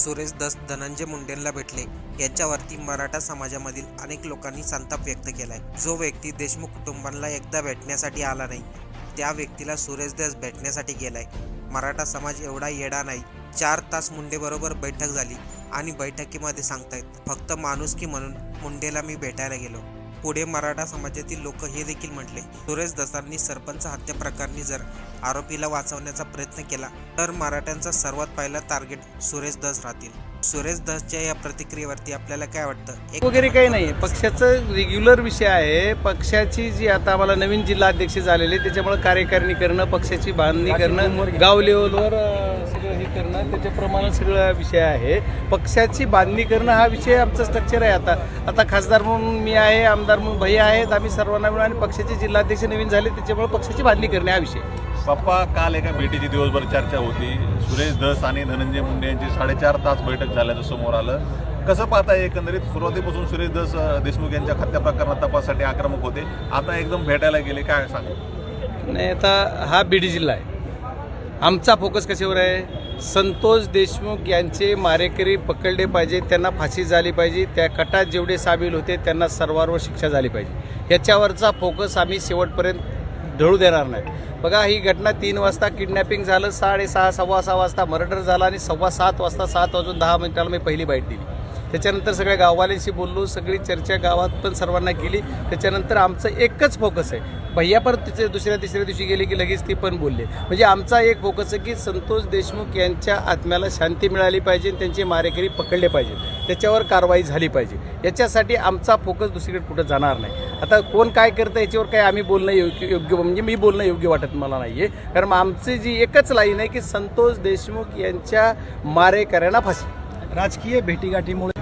सुरेश दस धनंजय मुंडेंना भेटले. यांच्यावरती मराठा समाजामधील अनेक लोकांनी संताप व्यक्त केलाय. जो व्यक्ती देशमुख कुटुंबांना एकदा भेटण्यासाठी आला नाही त्या व्यक्तीला सुरेश दस भेटण्यासाठी गेलाय. मराठा समाज एवढा येडा नाही. चार तास मुंडेबरोबर बैठक झाली आणि बैठकीमध्ये सांगतायत फक्त माणुसकी म्हणून मुंडेला मी भेटायला गेलो. पुढे मराठा समाजातील लोक हे देखील म्हटले. सुरेश दसांनी सरपंच हत्या प्रकरणी जर आरोपीला वाचवण्याचा प्रयत्न केला तर मराठ्यांचा सर्वात पहिला टार्गेट सुरेश दस राहतील. सुरेश दसच्या या प्रतिक्रियेवरती आपल्याला काय वाटतं? एक वगैरे काही नाही. पक्षाचं रेग्युलर विषय आहे. पक्षाची जी आता आम्हाला नवीन जिल्हा अध्यक्ष झालेले त्याच्यामुळे कार्यकारिणी करणं पक्षाची बांधणी करणं गाव लेवलवर सगळं करणं त्याच्याप्रमाणे सगळं विषय आहे. पक्षाची बांधणी करणं हा विषय आमचा स्ट्रक्चर आहे आता. आता खासदार म्हणून मी आहे आमदार म्हणून भैया आहेत आम्ही सर्वांना मिळून आणि पक्षाचे जिल्हाध्यक्ष नवीन झाले त्याच्यामुळे पक्षाची बांधणी करणे हा विषय. पप्पा काल एका भेटीची दिवसभर चर्चा होती. सुरेश धस आणि धनंजय मुंडे यांची साडेचार तास बैठक झाल्याचं समोर आलं. कसं पाहताय एकंदरीत? सुरुवातीपासून सुरेश धस अं, देशमुख यांच्या हत्या प्रकरणात तपासासाठी आक्रमक होते. आता एकदम भेटायला गेले काय सांगा नाही आता हा बीड जिल्हा आहे. आमचा फोकस कशावर आहे? संतोष देशमुख यांचे मारेकरी पकडले पाहिजे त्यांना फाशी झाली पाहिजे त्या कटात जेवढे सामील होते त्यांना सर्वांवर शिक्षा झाली पाहिजे. याच्यावरचा फोकस आम्ही शेवटपर्यंत ढळू देणार नाही. बघा ही घटना तीन वाजता किडनॅपिंग झालं साडेसहा सव्वा सहा वाजता मर्डर झाला आणि सव्वा सात वाजता सात वाजून दहा मिनिटाला मी पहिली बाईट दिली. त्याच्यानंतर सगळ्या गाववाल्यांशी बोललो सगळी चर्चा गावात पण सर्वांना केली. त्याच्यानंतर आमचं एकच फोकस आहे भैया पण तिचे दुसऱ्या तिसऱ्या दिवशी गेले की लगेच ती पण बोलले. म्हणजे आमचा एक फोकस आहे की संतोष देशमुख यांच्या आत्म्याला शांती मिळाली पाहिजे आणि त्यांचे मारेकरी पकडले पाहिजे. त्याच्यावर कारवाई झाली पाहिजे. याच्यासाठी आमचा फोकस दुसरीकडे कुठं जाणार नाही. आता कोण काय करतं याच्यावर काय आम्ही बोलणं योग्य योग्य म्हणजे मी बोलणं योग्य वाटत मला नाही आहे कारण आमची जी एकच लाईन आहे की संतोष देशमुख यांच्या मारेकऱ्यांना फाशी. राजकीय भेटीगाठीमुळे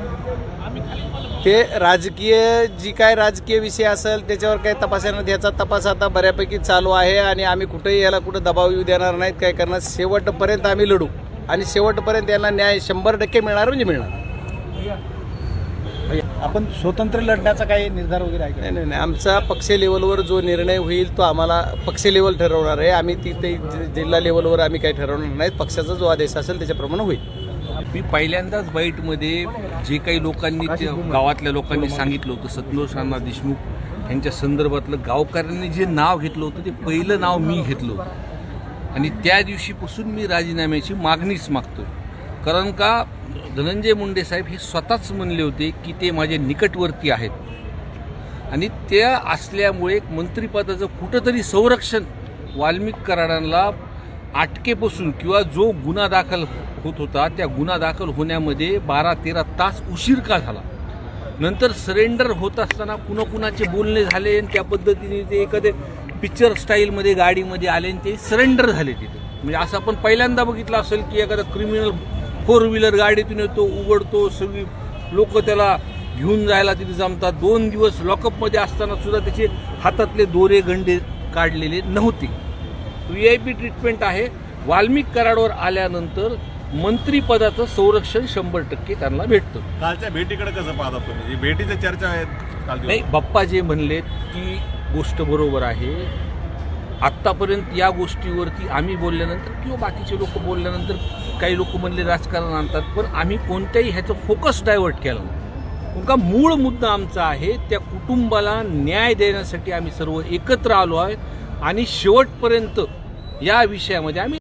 ते राजकीय जी काय राजकीय विषय असेल त्याच्यावर काही तपासण्यात याचा तपास आता बऱ्यापैकी चालू आहे आणि आम्ही कुठेही याला कुठं दबाव येऊ देणार नाहीत. काय करणार? शेवटपर्यंत आम्ही लढू. आणि शेवटपर्यंत यांना न्याय शंभर टक्के मिळणार म्हणजे मिळणार. आपण स्वतंत्र लढण्याचा काही निर्धार वगैरे आहे? नाही नाही नाही. आमचा पक्ष लेवलवर जो निर्णय होईल तो आम्हाला पक्ष लेवल ठरवणार आहे. आम्ही तिथे जिल्हा लेवलवर आम्ही काही ठरवणार नाहीत. पक्षाचा जो आदेश असेल त्याच्याप्रमाणे होईल. मी पहिल्यांदाच बाईटमध्ये जे काही लोकांनी त्या गावातल्या लोकांनी सांगितलं होतं सतलोष अण्णा देशमुख यांच्या संदर्भातलं गावकऱ्यांनी जे नाव घेतलं होतं ते पहिलं नाव मी घेतलं होतं. आणि त्या दिवशीपासून मी राजीनाम्याची मागणीच मागतोय. कारण का धनंजय मुंडे साहेब हे स्वतःच म्हणले होते की ते माझे निकटवर्ती आहेत. आणि त्या असल्यामुळे मंत्रिपदाचं कुठंतरी संरक्षण वाल्मिक कराडांना अटकेपासून किंवा जो गुन्हा दाखल होत होता त्या गुन्हा दाखल होण्यामध्ये बारा तेरा तास उशीर का झाला? नंतर सरेंडर होत असताना कुणा कुणाचे बोलणे झाले आणि त्या पद्धतीने ते एखादे पिक्चर स्टाईलमध्ये गाडीमध्ये आले आणि ते सरेंडर झाले तिथे. म्हणजे असं आपण पहिल्यांदा बघितलं असेल की एखादा क्रिमिनल फोर व्हीलर गाडीतून येतो उघडतो सगळी लोक त्याला घेऊन जायला तिथे जमतात. दोन दिवस लॉकअपमध्ये असताना सुद्धा त्याचे हातातले दोरे गंडे काढलेले नव्हते. व्ही आय पी ट्रीटमेंट आहे. वाल्मिक कराडवर आल्यानंतर मंत्रिपदाचं संरक्षण शंभर टक्के त्यांना भेटतं. कालच्या भेटीकडे कसं पाहता तुम्ही? भेटीच्या चर्चा आहेत काल नाही. बाप्पा जे म्हणले ती गोष्ट बरोबर आहे. आत्तापर्यंत या गोष्टीवरती आम्ही बोलल्यानंतर किंवा बाकीचे लोक बोलल्यानंतर काही लोक म्हणले राजकारण आणतात पण आम्ही कोणत्याही ह्याचं फोकस डायव्हर्ट केलं नाही. कारण का मूळ मुद्दा आमचा आहे त्या कुटुंबाला न्याय देण्यासाठी आम्ही सर्व एकत्र आलो आहे. आणि शेवटपर्यंत या विषयामध्ये आम्ही